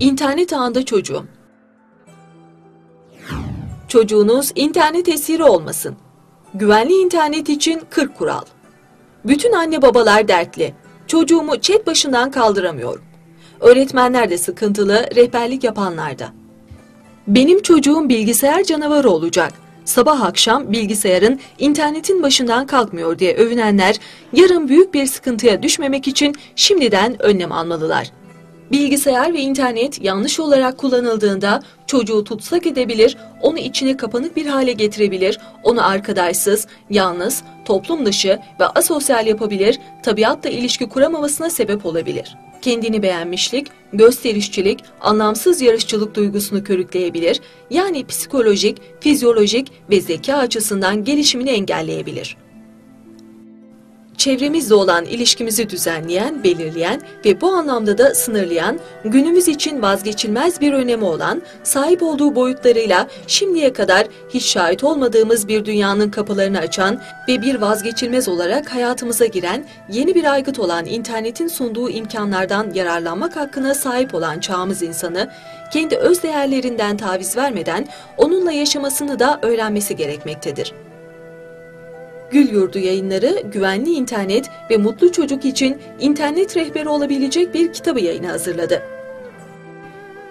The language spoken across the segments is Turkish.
İnternet ağında çocuğum. Çocuğunuz internet esiri olmasın. Güvenli internet için 40 kural. Bütün anne babalar dertli. Çocuğumu chat başından kaldıramıyorum. Öğretmenler de sıkıntılı, rehberlik yapanlar da. Benim çocuğum bilgisayar canavarı olacak. Sabah akşam bilgisayarın internetin başından kalkmıyor diye övünenler yarın büyük bir sıkıntıya düşmemek için şimdiden önlem almalılar. Bilgisayar ve internet yanlış olarak kullanıldığında çocuğu tutsak edebilir, onu içine kapanık bir hale getirebilir, onu arkadaşsız, yalnız, toplum dışı ve asosyal yapabilir, tabiatla ilişki kuramamasına sebep olabilir. Kendini beğenmişlik, gösterişçilik, anlamsız yarışçılık duygusunu körükleyebilir, yani psikolojik, fizyolojik ve zeka açısından gelişimini engelleyebilir çevremizle olan ilişkimizi düzenleyen, belirleyen ve bu anlamda da sınırlayan, günümüz için vazgeçilmez bir önemi olan, sahip olduğu boyutlarıyla şimdiye kadar hiç şahit olmadığımız bir dünyanın kapılarını açan ve bir vazgeçilmez olarak hayatımıza giren, yeni bir aygıt olan internetin sunduğu imkanlardan yararlanmak hakkına sahip olan çağımız insanı, kendi öz değerlerinden taviz vermeden onunla yaşamasını da öğrenmesi gerekmektedir. Gül Yurdu yayınları güvenli internet ve mutlu çocuk için internet rehberi olabilecek bir kitabı yayına hazırladı.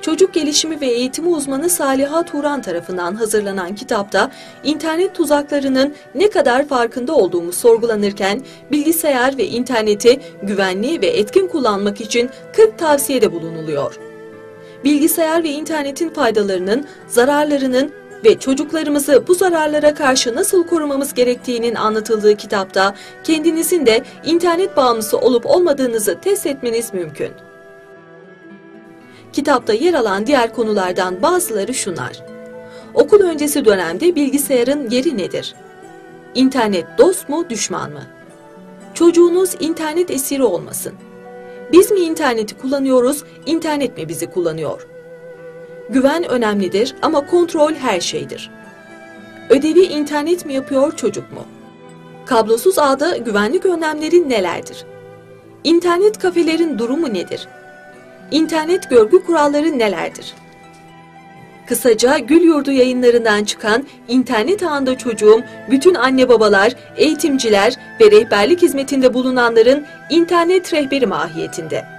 Çocuk gelişimi ve eğitimi uzmanı Saliha Turan tarafından hazırlanan kitapta internet tuzaklarının ne kadar farkında olduğumuz sorgulanırken bilgisayar ve interneti güvenli ve etkin kullanmak için 40 tavsiyede bulunuluyor. Bilgisayar ve internetin faydalarının, zararlarının ve çocuklarımızı bu zararlara karşı nasıl korumamız gerektiğinin anlatıldığı kitapta kendinizin de internet bağımlısı olup olmadığınızı test etmeniz mümkün. Kitapta yer alan diğer konulardan bazıları şunlar. Okul öncesi dönemde bilgisayarın yeri nedir? İnternet dost mu, düşman mı? Çocuğunuz internet esiri olmasın. Biz mi interneti kullanıyoruz, internet mi bizi kullanıyor? Güven önemlidir ama kontrol her şeydir. Ödevi internet mi yapıyor çocuk mu? Kablosuz ağda güvenlik önlemleri nelerdir? İnternet kafelerin durumu nedir? İnternet görgü kuralları nelerdir? Kısaca Gül Yurdu yayınlarından çıkan İnternet Ağında Çocuğum, bütün anne babalar, eğitimciler ve rehberlik hizmetinde bulunanların internet rehberi mahiyetinde.